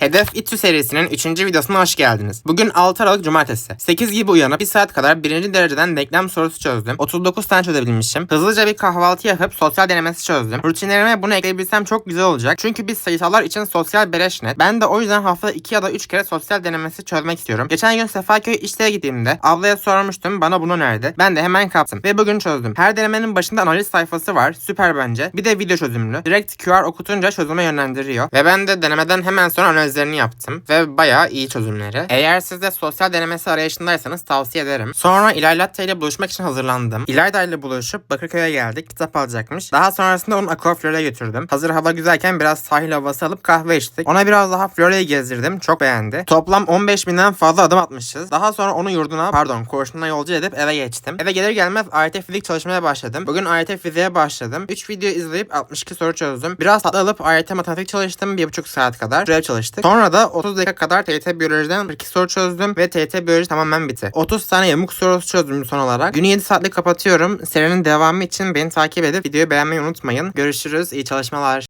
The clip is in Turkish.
Hedef İTÜ serisinin 3. videosuna hoş geldiniz. Bugün 6 Aralık Cumartesi. 8 gibi uyanıp 1 saat kadar 1. dereceden denklem sorusu çözdüm. 39 tane çözebilmişim. Hızlıca bir kahvaltı yapıp sosyal denemesi çözdüm. Rutinlerime bunu ekleyebilsem çok güzel olacak. Çünkü biz sayısallar için sosyal beleş net. Ben de o yüzden haftada 2 ya da 3 kere sosyal denemesi çözmek istiyorum. Geçen gün Sefaköy işlere gittiğimde ablaya sormuştum bana bunu önerdi. Ben de hemen kaptım ve bugün çözdüm. Her denemenin başında analiz sayfası var. Süper bence. Bir de video çözümlü. Direkt QR okutunca çözüme yönlendiriyor. Ve ben de denemeden hemen sonra analizlerini yaptım. Ve bayağı iyi çözümleri. Eğer siz de sosyal denemesi arayışındaysanız tavsiye ederim. Sonra İlay ile buluşmak için hazırlandım. İlayda ile buluşup Bakırköy'e geldik. Kitap alacakmış. Daha sonrasında onu Aquaflore'ye götürdüm. Hazır hava güzelken biraz sahil havası alıp kahve içtik. Ona biraz daha Flore'yi gezdirdim. Çok beğendi. Toplam 15 binden fazla adım atmışız. Daha sonra onu yurduna pardon koğuşuna yolcu edip eve geçtim. Eve gelir gelmez AYT fizik çalışmaya başladım. Bugün AYT fiziğe başladım. 3 video izleyip 62 soru çözdüm. Biraz tatlı alıp AYT matematik çalıştım. 1,5 saat kadar. Şuraya çalıştık. Sonra da 30 dakika kadar TYT biyolojiden 42 soru çözdüm ve TYT biyoloji tamamen bitti. 30 tane yamuk sorusu çözdüm son olarak. Günü 7 saatlik kapatıyorum. Serinin devamı için beni takip edip videoyu beğenmeyi unutmayın. Görüşürüz. İyi çalışmalar.